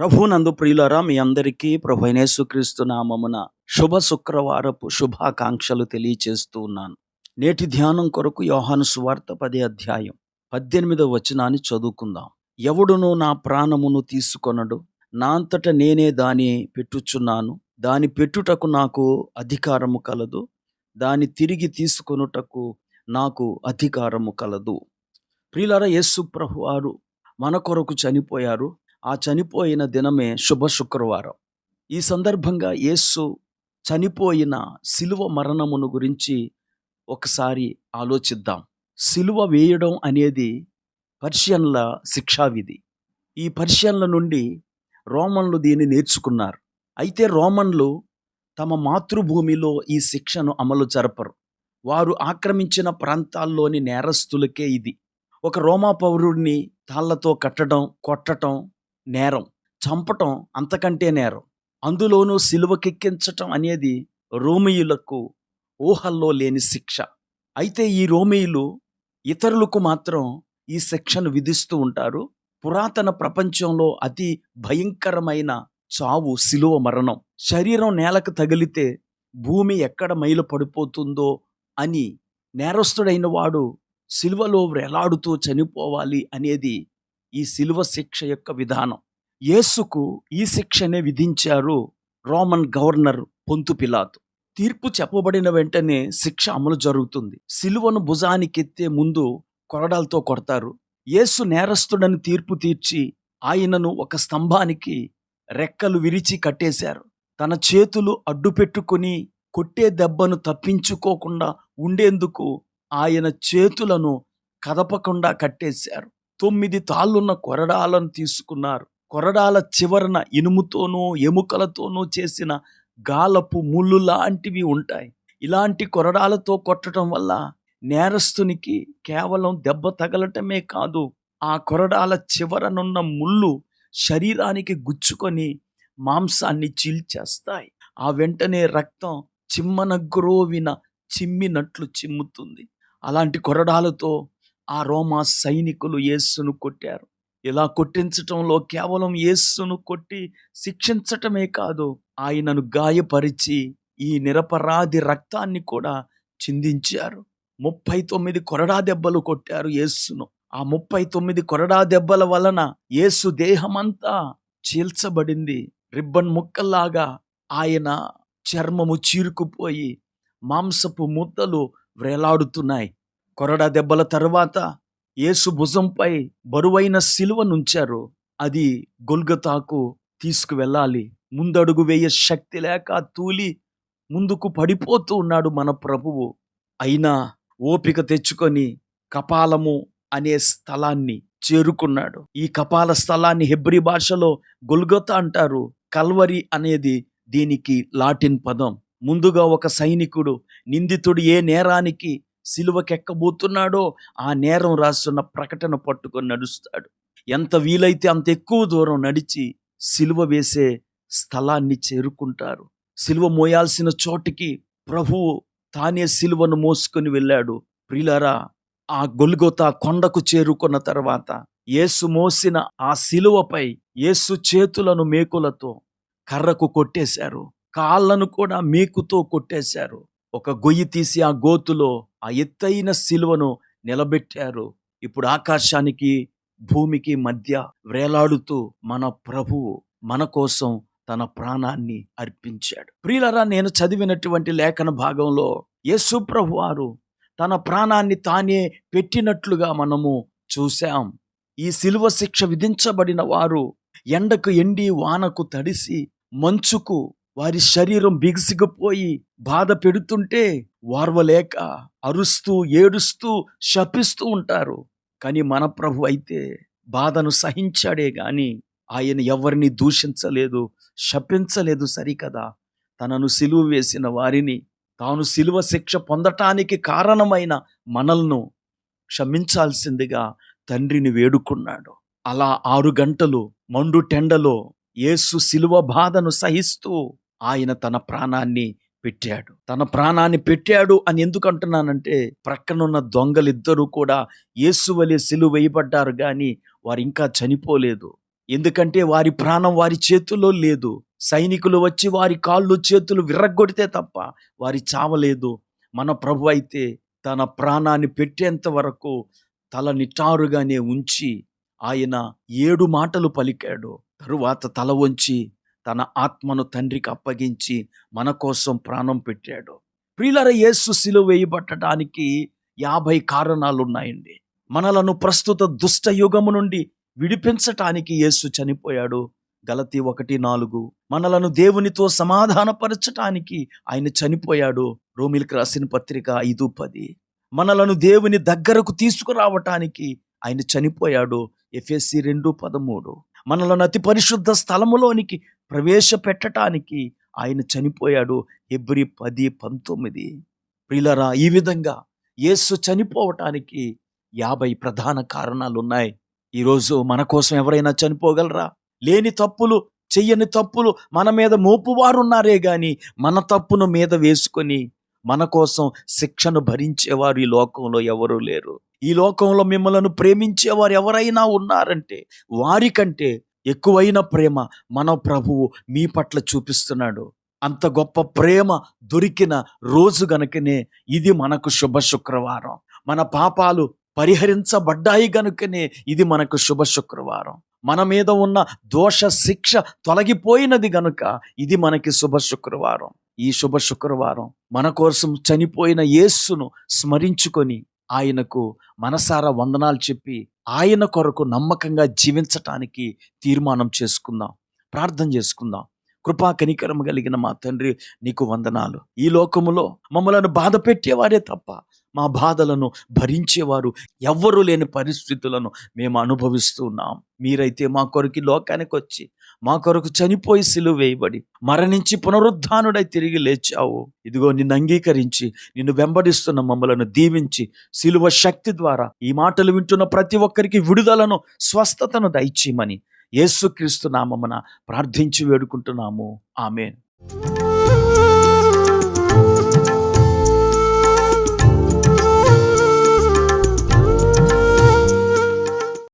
ప్రభునందు ప్రియులరా మీ అందరికీ ప్రభు యేసుక్రీస్తు నామమున శుభ శుక్రవారపు శుభాకాంక్షలు తెలియచేస్తూ ఉన్నాను. నేటి ధ్యానం కొరకు యోహాను సువార్త పదే అధ్యాయం పద్దెనిమిదవ వచనాన్ని చదువుకుందాం. ఎవడును నా ప్రాణమును తీసుకొనడు నా అంతట నేనే దాని పెట్టుచున్నాను. దాని పెట్టుటకు నాకు అధికారము కలదు దాని తిరిగి తీసుకొనుటకు నాకు అధికారము కలదు. ప్రియులరా యేసు ప్రభు వారు మన కొరకు చనిపోయారు ఆ చనిపోయిన దినమే శుభ శుక్రవారం. ఈ సందర్భంగా యేసు చనిపోయిన శిలువ మరణమును గురించి ఒకసారి ఆలోచిద్దాం. శిలువ వేయడం అనేది పర్షియన్ల శిక్షావిధి ఈ పర్షియన్ల నుండి రోమన్లు దీన్ని నేర్చుకున్నారు. అయితే రోమన్లు తమ మాతృభూమిలో ఈ శిక్షను అమలు జరపరు. వారు ఆక్రమించిన ప్రాంతాల్లోని నేరస్తులకే ఇది. ఒక రోమా పౌరుడిని తాళ్ళతో కట్టడం కొట్టడం నేరం చంపటం అంతకంటే నేరం. అందులోనూ సిలువకెక్కించటం అనేది రోమియులకు ఊహల్లో లేని శిక్ష. అయితే ఈ రోమియులు ఇతరులకు మాత్రం ఈ శిక్షను విధిస్తూ ఉంటారు. పురాతన ప్రపంచంలో అతి భయంకరమైన చావు శిలువ మరణం. శరీరం నేలకు తగిలితే భూమి ఎక్కడ మైలు పడిపోతుందో అని నేరస్తుడైన వాడు సిలువలో వ్రేలాడుతూ చనిపోవాలి అనేది ఈ శిలువ శిక్ష యొక్క విధానం. యేసుకు ఈ శిక్షనే విధించారు రోమన్ గవర్నర్ పొంతు పిలాతు. తీర్పు చెప్పబడిన వెంటనే శిక్ష అమలు జరుగుతుంది. సిలువను భుజానికెత్తే ముందు కొరడాలతో కొడతారు. యేసు నేరస్తుడని తీర్పు తీర్చి ఆయనను ఒక స్తంభానికి రెక్కలు విరిచి కట్టేశారు. తన చేతులు అడ్డుపెట్టుకుని కొట్టే దెబ్బను తప్పించుకోకుండా ఉండేందుకు ఆయన చేతులను కదపకుండా కట్టేశారు. తొమ్మిది తాళ్ళున్న కొరడాలను తీసుకున్నారు. కొరడాల చివరన ఇనుముతోనూ ఎముకలతోనూ చేసిన గాలపు ముళ్ళు లాంటివి ఉంటాయి. ఇలాంటి కొరడాలతో కొట్టడం వల్ల నేరస్తునికి కేవలం దెబ్బ తగలటమే కాదు ఆ కొరడాల చివరనున్న ముళ్ళు శరీరానికి గుచ్చుకొని మాంసాన్ని చీల్చేస్తాయి. ఆ వెంటనే రక్తం చిమ్మనగ్రోవిన చిమ్మినట్లు చిమ్ముతుంది. అలాంటి కొరడాలతో ఆ రోమా సైనికులు యేస్సును కొట్టారు. ఇలా కొట్టించటంలో కేవలం యేస్సును కొట్టి శిక్షించటమే కాదు ఆయనను గాయపరిచి ఈ నిరపరాధి రక్తాన్ని కూడా చిందించారు. ముప్పై తొమ్మిది కొరడా దెబ్బలు కొట్టారు యేస్సును ఆ ముప్పై తొమ్మిది కొరడా దెబ్బల వలన యేసు దేహమంతా చీల్చబడింది. రిబ్బన్ ముక్కల్లాగా ఆయన చర్మము చీరుకుపోయి మాంసపు ముద్దలు వ్రేలాడుతున్నాయి కొరడా దెబ్బల తర్వాత యేసు భుజంపై బరువైన శిలువ నుంచారు. అది గొల్గతాకు తీసుకువెళ్ళాలి. ముందడుగు వేయ శక్తి లేక తూలి ముందుకు పడిపోతూ ఉన్నాడు మన ప్రభువు. అయినా ఓపిక తెచ్చుకొని కపాలము అనే స్థలాన్ని చేరుకున్నాడు. ఈ కపాల స్థలాన్ని హెబ్రి భాషలో గొల్గొత అంటారు. కల్వరి అనేది దీనికి లాటిన్ పదం. ముందుగా ఒక సైనికుడు నిందితుడు ఏ నేరానికి సిలువకెక్కబోతున్నాడో ఆ నేరం రాస్తున్న ప్రకటన పట్టుకొని నడుస్తాడు. ఎంత వీలైతే అంత ఎక్కువ దూరం నడిచి సిలువ వేసే స్థలాన్ని చేరుకుంటారు. సిలువ మోయాల్సిన చోటికి ప్రభువు తానే సిలువను మోసుకొని వెళ్ళాడు. ప్రిలరా ఆ గొల్గొత కొండకు చేరుకున్న తర్వాత యేసు మోసిన ఆ సిలువపై యేసు చేతులను మేకులతో కర్రకు కొట్టేశారు. కాళ్ళను కూడా మేకుతో కొట్టేశారు. ఒక గొయ్యి తీసి ఆ గోతులో ఆ ఎత్తైన సిలువను నిలబెట్టారు. ఇప్పుడు ఆకాశానికి భూమికి మధ్య వేలాడుతూ మన ప్రభువు మన కోసం తన ప్రాణాన్ని అర్పించాడు. ప్రియులరా నేను చదివినటువంటి లేఖన భాగంలో యేసు ప్రభు వారు తన ప్రాణాన్ని తానే పెట్టినట్లుగా మనము చూశాం. ఈ సిలువ శిక్ష విధించబడిన వారు ఎండకు ఎండి వానకు తడిసి మంచుకు వారి శరీరం బిగుసిగిపోయి బాధ పెడుతుంటే వార్వలేక అరుస్తూ ఏడుస్తూ శపిస్తూ ఉంటారు. కానీ మన ప్రభు అయితే బాధను సహించాడే గాని ఆయన ఎవరిని దూషించలేదు శపించలేదు సరికదా. తనను సిలువ వేసిన వారిని తాను సిలువ శిక్ష పొందటానికి కారణమైన మనల్ను క్షమించాల్సిందిగా తండ్రిని వేడుకున్నాడు. అలా ఆరు గంటలు మండు టెండలో యేసు సిలువ బాధను సహిస్తూ ఆయన తన ప్రాణాన్ని పెట్టాడు. తన ప్రాణాన్ని పెట్టాడు అని ఎందుకు అంటున్నానంటే ప్రక్కనున్న దొంగలిద్దరూ కూడా యేసువలే సిలువ వేయబడ్డారు కానీ వారు ఇంకా చనిపోలేదు. ఎందుకంటే వారి ప్రాణం వారి చేతుల్లో లేదు. సైనికులు వచ్చి వారి కాళ్ళు చేతులు విర్రగొడితే తప్ప వారి చావలేదు మన ప్రభు అయితే తన ప్రాణాన్ని పెట్టేంత వరకు తల నిటారుగానే ఉంచి ఆయన ఏడు మాటలు పలికాడు. తరువాత తల వంచి తన ఆత్మను తండ్రికి అప్పగించి మన కోసం ప్రాణం పెట్టాడు. ప్రియులర యేసు సిలువ వేయబట్టడానికి యాభై కారణాలు ఉన్నాయండి మనలను ప్రస్తుత దుష్ట యుగము నుండి విడిపించటానికి యేసు చనిపోయాడు. గలతి ఒకటి నాలుగు. మనలను దేవునితో సమాధానపరచటానికి ఆయన చనిపోయాడు. రోమిల్కి రాసిన పత్రిక ఐదు పది. మనలను దేవుని దగ్గరకు తీసుకురావటానికి ఆయన చనిపోయాడు. ఎఫ్ఎస్సి రెండు పదమూడు. మనలను అతి పరిశుద్ధ స్థలములోనికి ప్రవేశపెట్టటానికి ఆయన చనిపోయాడు. ఎబ్రి పది పంతొమ్మిది. ప్రిలరా ఈ విధంగా యేసు చనిపోవటానికి యాభై ప్రధాన కారణాలు ఉన్నాయి ఈరోజు మన కోసం ఎవరైనా చనిపోగలరా? లేని తప్పులు చెయ్యని తప్పులు మన మీద మోపువారున్నారే గాని మన తప్పును మీద వేసుకొని మన కోసం శిక్షను భరించేవారు ఈ లోకంలో ఎవరూ లేరు. ఈ లోకంలో మిమ్మలను ప్రేమించేవారు ఎవరైనా ఉన్నారంటే వారికంటే ఎక్కువైన ప్రేమ మన ప్రభువు మీ పట్ల చూపిస్తున్నాడు. అంత గొప్ప ప్రేమ దొరికిన రోజు గనుకనే ఇది మనకు శుభ శుక్రవారం. మన పాపాలు పరిహరించబడ్డాయి గనుకనే ఇది మనకు శుభ శుక్రవారం. మన మీద ఉన్న దోష శిక్ష తొలగిపోయినది గనుక ఇది మనకి శుభ శుక్రవారం. ఈ శుభ శుక్రవారం మన కోసం చనిపోయిన యేస్సును స్మరించుకొని ఆయనకు మనసారా వందనాలు చెప్పి ఆయన కొరకు నమ్మకంగా జీవించటానికి తీర్మానం చేసుకుందాం ప్రార్థన చేసుకుందాం. కృపా కనికరం కలిగిన మా తండ్రి నీకు వందనాలు. ఈ లోకములో మమ్మలను బాధ పెట్టేవారే తప్ప మా బాధలను భరించేవారు ఎవ్వరూ లేని పరిస్థితులను మేము అనుభవిస్తూ ఉన్నాం మీరైతే మా కొరకు లోకానికి వచ్చి మా కొరకు చనిపోయి సిలువ వేయబడి మరణించి పునరుద్ధానుడై తిరిగి లేచావు. ఇదిగో నిన్ను అంగీకరించి నిన్ను వెంబడిస్తున్న మమ్మలను దీవించి సిలువ శక్తి ద్వారా ఈ మాటలు వింటున్న ప్రతి ఒక్కరికి విడుదలను స్వస్థతను దయచేయమని యేసుక్రీస్తు నామమున ప్రార్థించి వేడుకుంటున్నాము. ఆమెన్.